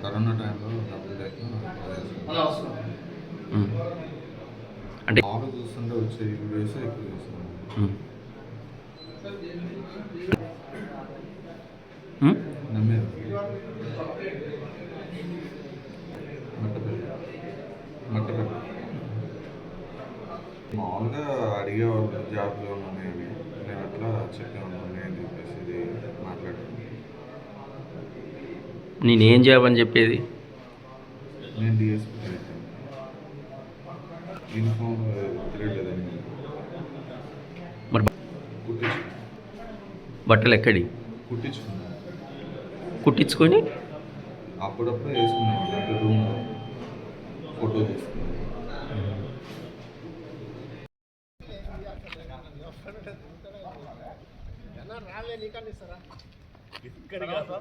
Corona టైంలో డబ్బులు లేక ఉమ్. అంటే మామూలుగా చూస్తుంటే వచ్చే వీడియోస్ ఎక్కువ చూస్తాను ఉమ్. ఉమ్? నమ్మేది మట్టపల్లి మట్టపల్లి మామూలుగా అడిగేవాళ్ళు జాబ్లో ఉన్నాయి నేను అట్లా చెప్పాను నేను చెప్పేసి మాట్లాడాను. నేనేం చేయమని చెప్పేది? నేను డిఎస్పీ యూనిఫామ్ తిరగలేదని. మరి బట్టలు ఎక్కడి? కుట్టించుకున్నాను కుట్టించుకొని అప్పుడప్పుడు వేసుకున్నాను అంటే రూమ్లో ఫోటో తీసుకున్నాను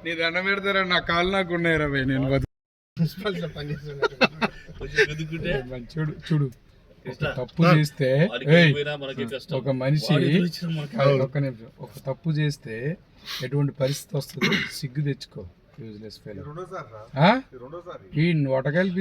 నీ దండం పెడతారా? నా కాళ్ళు నాకు ఉన్నాయి రవి నేను బతు- చూడు చూడు. తప్పు చేస్తే ఒక మనిషి ఒక్క నిమిషం. ఒక తప్పు చేస్తే ఎటువంటి పరిస్థితి వస్తుందో సిగ్గు తెచ్చుకో యూజ్లెస్ ఫెయిల్ ఈ వటకాయలు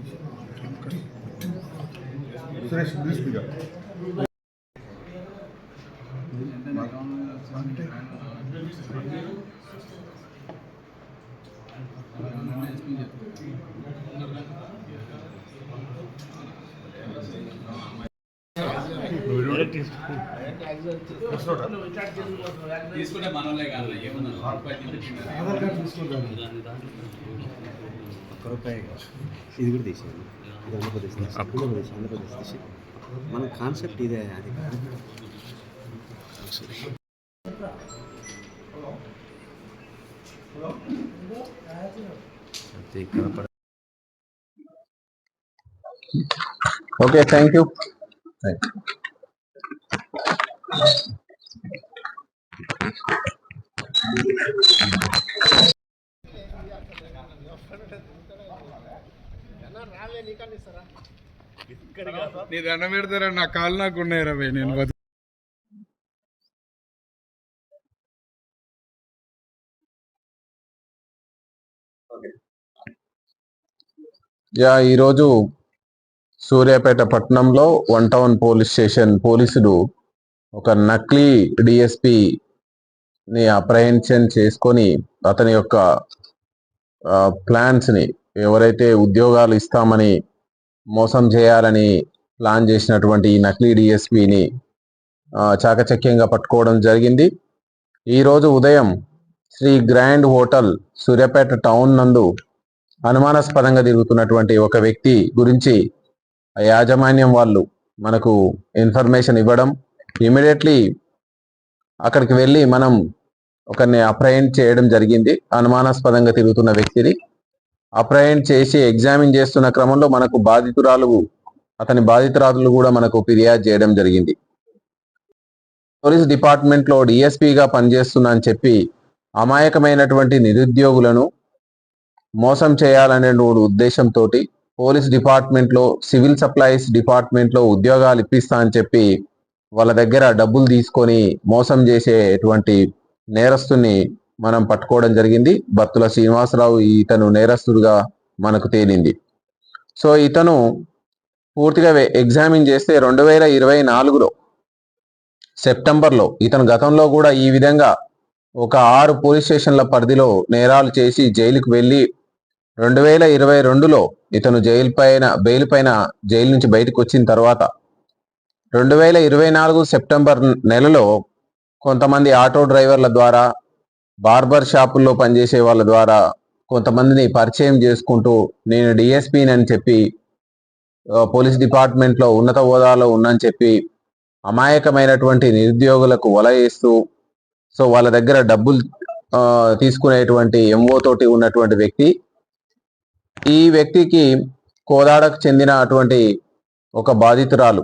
ఫిజిక్ కోసం ఒక్క రూపాయి కాదు. ఇది కూడా తీసేయండి. ఇది ఆంధ్రప్రదేశ్ ఆంధ్రప్రదేశ్ ఆంధ్రప్రదేశ్ తీసి మన కాన్సెప్ట్ ఇదే అది ఓకే థ్యాంక్ యూ నీ దండం పెడతారా? నా కాళ్ళు నాకు ఉన్నాయి రవి నేను బతు- యా ఈరోజు సూర్యాపేట పట్టణంలో వన్ టౌన్ పోలీస్ స్టేషన్ పోలీసులు ఒక నకిలీ డిఎస్పి ని అప్రహెన్షన్ చేసుకొని అతని యొక్క ప్లాన్స్ని ఎవరైతే ఉద్యోగాలు ఇస్తామని మోసం చేయాలని ప్లాన్ చేసినటువంటి ఈ నకిలీ డిఎస్పిని చాకచక్యంగా పట్టుకోవడం జరిగింది. ఈరోజు ఉదయం Sri grand hotel Suryapet town నందు అనుమానాస్పదంగా తిరుగుతున్నటువంటి ఒక వ్యక్తి గురించి యాజమాన్యం వాళ్ళు మనకు ఇన్ఫర్మేషన్ ఇవ్వడం ఇమీడియట్లీ అక్కడికి వెళ్ళి మనం ఒకరిని అప్రహెండ్ చేయడం జరిగింది. అనుమానాస్పదంగా తిరుగుతున్న వ్యక్తిని అప్రయన్ చేసి ఎగ్జామిన్ చేస్తున్న క్రమంలో మనకు బాధితురాలు అతని బాధితురాలు కూడా మనకు ఫిర్యాదు చేయడం జరిగింది. పోలీస్ డిపార్ట్మెంట్లో డిఎస్పీగా పనిచేస్తున్నా అని చెప్పి అమాయకమైనటువంటి నిరుద్యోగులను మోసం చేయాలనే ఉద్దేశంతో పోలీస్ డిపార్ట్మెంట్లో సివిల్ సప్లైస్ డిపార్ట్మెంట్లో ఉద్యోగాలు ఇప్పిస్తా అని చెప్పి వాళ్ళ దగ్గర డబ్బులు తీసుకొని మోసం చేసేటువంటి నేరస్తుని మనం పట్టుకోవడం జరిగింది. బత్తుల శ్రీనివాసరావు ఇతను నేరస్తుడుగా మనకు తేలింది. సో ఇతను పూర్తిగా ఎగ్జామిన్ చేస్తే రెండు వేల ఇరవై నాలుగులో సెప్టెంబర్లో ఇతను గతంలో కూడా ఈ విధంగా ఒక ఆరు పోలీస్ స్టేషన్ల పరిధిలో నేరాలు చేసి జైలుకు వెళ్ళి రెండు వేల ఇరవై రెండులో ఇతను జైలు పైన బెయిల్ పైన జైలు నుంచి బయటకు వచ్చిన తర్వాత రెండు వేల ఇరవై నాలుగు సెప్టెంబర్ నెలలో కొంతమంది ఆటో డ్రైవర్ల ద్వారా బార్బర్ షాపుల్లో పనిచేసే వాళ్ళ ద్వారా కొంతమందిని పరిచయం చేసుకుంటూ నేను డిఎస్పీని అని చెప్పి పోలీస్ డిపార్ట్మెంట్లో ఉన్నత హోదాలో ఉన్నని చెప్పి అమాయకమైనటువంటి నిరుద్యోగులకు వల వేస్తూ సో వాళ్ళ దగ్గర డబ్బులు తీసుకునేటువంటి ఎంఓ తోటి ఉన్నటువంటి వ్యక్తి ఈ వ్యక్తికి కోదాడకు చెందిన అటువంటి ఒక బాధితురాలు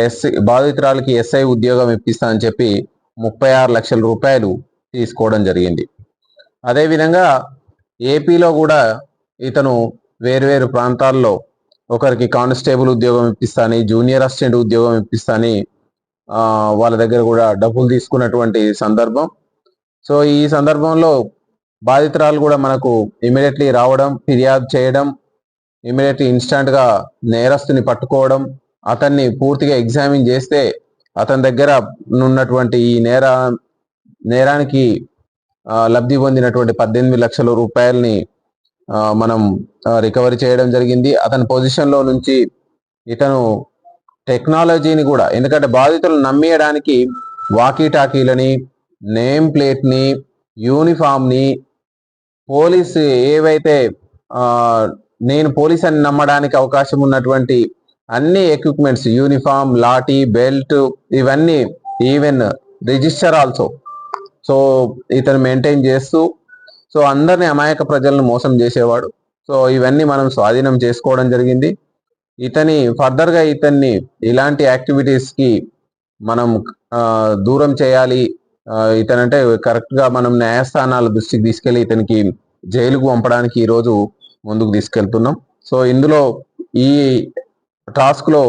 ఎస్ఐ బాధితురాలకి ఎస్ఐ ఉద్యోగం ఇప్పిస్తా అని చెప్పి ముప్పై ఆరు లక్షల రూపాయలు తీసుకోవడం జరిగింది. అదేవిధంగా ఏపీలో కూడా ఇతను వేరువేరు ప్రాంతాల్లో ఒకరికి కానిస్టేబుల్ ఉద్యోగం ఇప్పిస్తాని జూనియర్ అసిస్టెంట్ ఉద్యోగం ఇప్పిస్తాని వాళ్ళ దగ్గర కూడా డబ్బులు తీసుకున్నటువంటి సందర్భం. సో ఈ సందర్భంలో బాధితురాలు కూడా మనకు ఇమీడియట్లీ రావడం ఫిర్యాదు చేయడం ఇమీడియట్లీ ఇన్స్టాంట్గా నేరస్తుని పట్టుకోవడం అతన్ని పూర్తిగా ఎగ్జామిన్ చేస్తే అతని దగ్గర ఉన్నటువంటి ఈ నేర నేరానికి లబ్ధి పొందినటువంటి పద్దెనిమిది లక్షల రూపాయలని మనం రికవరీ చేయడం జరిగింది. అతని పొజిషన్లో నుంచి ఇతను టెక్నాలజీని కూడా ఎందుకంటే బాధితులు నమ్మేయడానికి వాకీ టాకీలని నేమ్ ప్లేట్ని యూనిఫామ్ని పోలీస్ ఏవైతే నేను పోలీస్ అని నమ్మడానికి అవకాశం ఉన్నటువంటి అన్ని ఎక్విప్మెంట్స్ యూనిఫామ్ లాఠీ బెల్ట్ ఇవన్నీ ఈవెన్ రిజిస్టర్ ఆల్సో సో ఇతను మెయింటైన్ చేస్తూ సో అందరిని అమాయక ప్రజలను మోసం చేసేవాడు. సో ఇవన్నీ మనం స్వాధీనం చేసుకోవడం జరిగింది. ఇతని ఫర్దర్గా ఇతన్ని ఇలాంటి యాక్టివిటీస్కి మనం దూరం చేయాలి. ఇతనంటే కరెక్ట్గా మనం న్యాయస్థానాల దృష్టికి తీసుకెళ్ళి ఇతనికి జైలుకు పంపడానికి ఈరోజు ముందుకు తీసుకెళ్తున్నాం. సో ఇందులో ఈ టాస్క్లో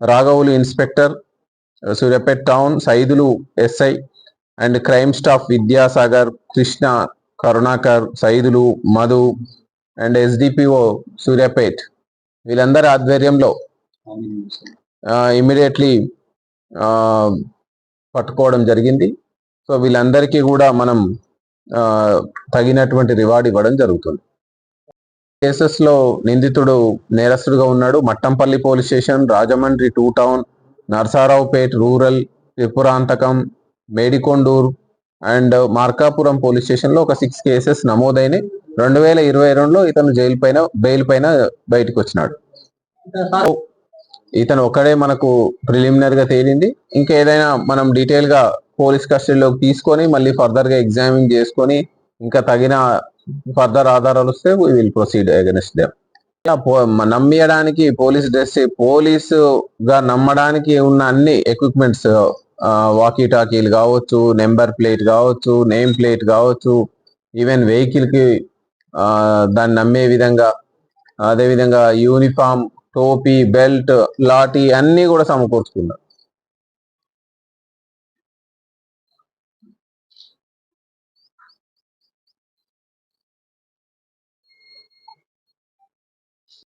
రాఘవులు inspector Suryapet town Saidulu SI and crime staff Vidyasagar Krishna Karunakar Saidulu Madhu and SDPO Suryapet. వీళ్ళందరి ఆధ్వర్యంలో ఇమీడియట్లీ పట్టుకోవడం జరిగింది. సో వీళ్ళందరికీ కూడా మనం తగినటువంటి రివార్డ్ ఇవ్వడం జరుగుతుంది. కేసెస్లో నిందితుడు నేరస్తుడుగా ఉన్నాడు. Mattampally police station Rajahmundry two town Narasaraopet rural Tripuranthakam Medikondur and Markapuram police స్టేషన్లో ఒక సిక్స్ కేసెస్ నమోదైనవి రెండు వేల ఇరవై రెండులో ఇతను జైలు పైన బెయిల్ పైన బయటకు వచ్చినాడు ఇతను ఒక్కడే మనకు ప్రిలిమినరీ గా తేలింది. ఇంకా ఏదైనా మనం డీటెయిల్గా పోలీస్ కస్టడీలోకి తీసుకొని మళ్ళీ ఫర్దర్గా ఎగ్జామిన్ చేసుకొని ఇంకా తగిన ఫర్దర్ ఆధారాలు వస్తే విల్ ప్రొసీడ్ అగెన్స్ట్ దెమ్. నమ్మేయడానికి పోలీస్ డ్రెస్ పోలీసు గా నమ్మడానికి ఉన్న అన్ని ఎక్విప్మెంట్స్ వాకీ టాకీలు కావచ్చు నెంబర్ ప్లేట్ కావచ్చు నేమ్ ప్లేట్ కావచ్చు ఈవెన్ వెహికల్కి ఆ, దాన్ని నమ్మే విధంగా అదే విధంగా యూనిఫామ్ టోపీ బెల్ట్ లాఠీ అన్ని కూడా సమకూర్చుకున్నారు.